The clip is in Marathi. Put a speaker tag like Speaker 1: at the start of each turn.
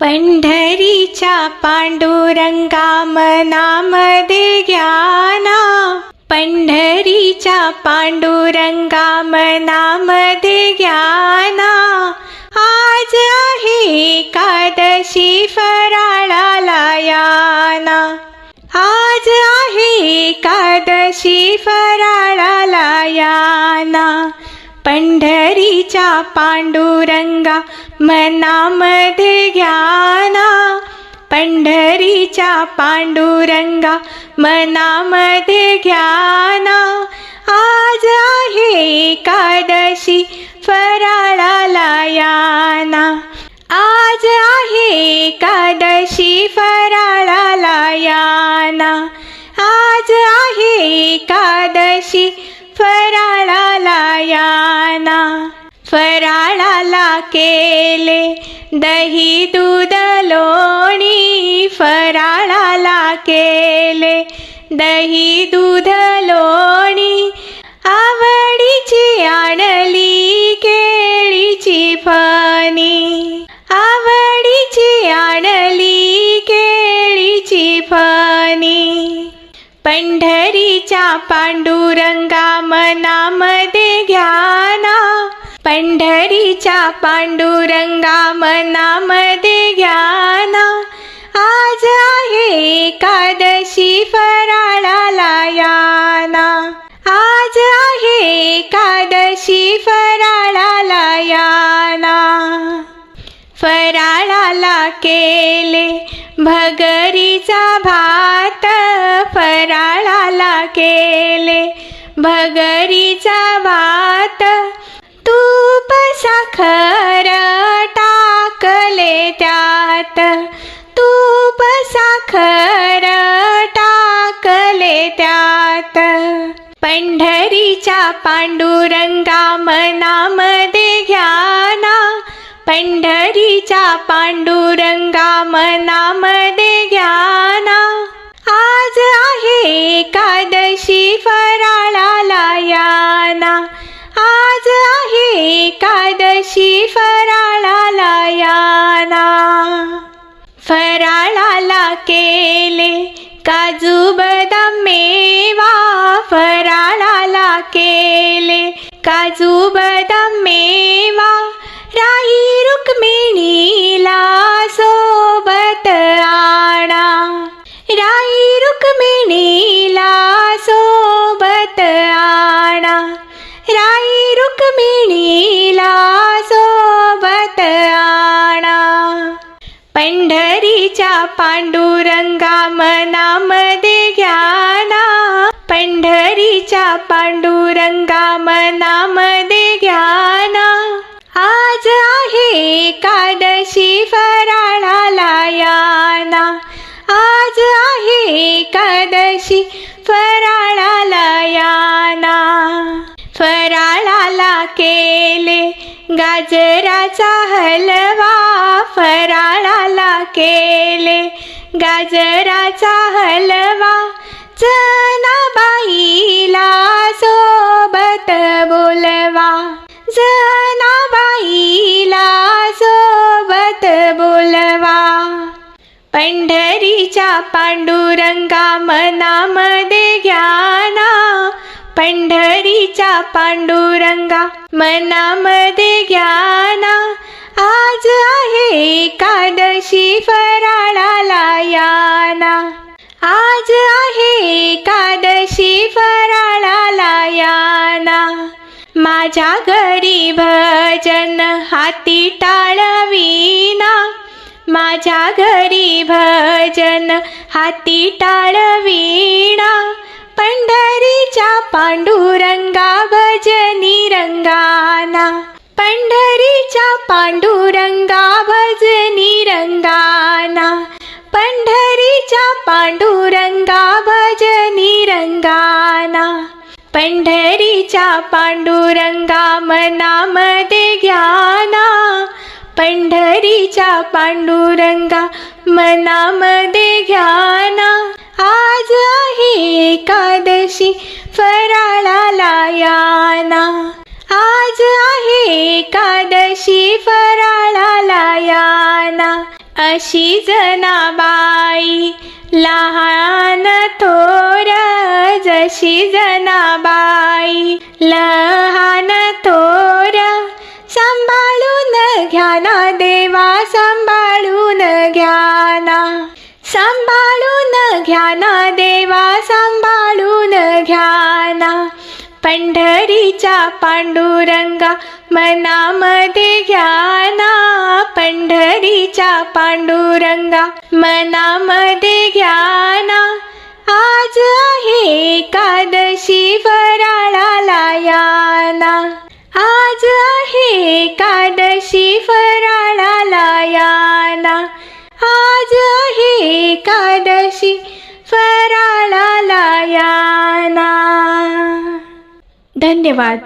Speaker 1: पंढरीच्या पांडुरंगा मनामध्ये ज्ञाना. पंढरीच्या पांडुरंगा मनामध्ये ज्ञाना. आज आहे एकादशी फराळाला याना. आज आहे एकादशी फराळाला याना. पंढरीच्या पांडुरंगा मनामध्ये ज्ञाना. पंढरीच्या पांडुरंगा मनामध्ये ज्ञाना. आज आहे एकादशी फराळाला याना. आज आहे एकादशी फराळाला याना. आज आहे एकादशी फराळाला याना फराळाला केले दही दूध लोणी फराळाला केले दही दूध लोणी आवडीची आणली केळीची फणी आवडीची आणली केळीची फणी. पंढरीच्या पांडुरंगा मनामध्ये ज्ञाना पंढरीच्या पांडुरंगा मनामध्ये ज्ञाना आज आहे एकादशी फराळाला याना. आज आहे एकादशी फराळाला याना. फराळाला केले भगरीचा भात. फराळाला केले भगरीचा भात तूप साखर टाकले त्यात. तूप साखर टाकले त्यात. पंढरीच्या पांडुरंगा मनामध्ये घ्याना पंढरीच्या पांडुरंगा मनामध्ये घ्याना आज आहे एकादशी फराळाला याना. आज आहे एकादशी फराळाला याना. फराळाला केले काजू बदाम मेवा. फराळाला केले काजू बदाम मेवा. राही रुक्मी तिला सोबत आणा. राई रुक्मिणीला सोबत आणा. पंढरीच्या पांडुरंगा मनामध्ये घ्याना पंढरीच्या पांडुरंगा मनामध्ये घ्याना आज आहे एकादशी फराळाला याना आज आहे एकादशी. फराळाला याना. फराळाला केले. गाजराचा हलवा. फराळाला केले. गाजराचा हलवा. च पंढरीच्या पांडुरंगा मनामध्ये ज्ञाना. पंढरीच्या पांडुरंगा मनामध्ये ज्ञाना. आज आहे एकादशी फराळाला याना. आज आहे एकादशी फराळाला याना. माझ्या घरी भजन हाती टाळवीना. माझ्या घरी भजन हाती टाळवीणा. पंढरीच्या पांडुरंगा भजनी रंगाना. पंढरीच्या पांडुरंगा भजनी रंगाना. पंढरीच्या पांडुरंगा भजनी रंगाना. पंढरीच्या पांडुरंगा मनामध्ये घ्याना. पंढरीच्या पांडुरंगा मनामध्ये घ्याना. आज आहे एकादशी फराळाला याना आज आहे एकादशी फराळाला याना अशी जनाबाई लहान थोर जशी जनाबाई लहान सांभाळून देवा सांभाळून घ्या सांभाळून घ्या देवा सांभाळून घ्या ना. पंढरीच्या पांडुरंगा मनामध्ये घ्या ना. पंढरीच्या पांडुरंगा मनामध्ये घ्या आज आहे एकादशी एकादशी फराळाला याना आज आहे एकादशी फराळाला याना धन्यवाद.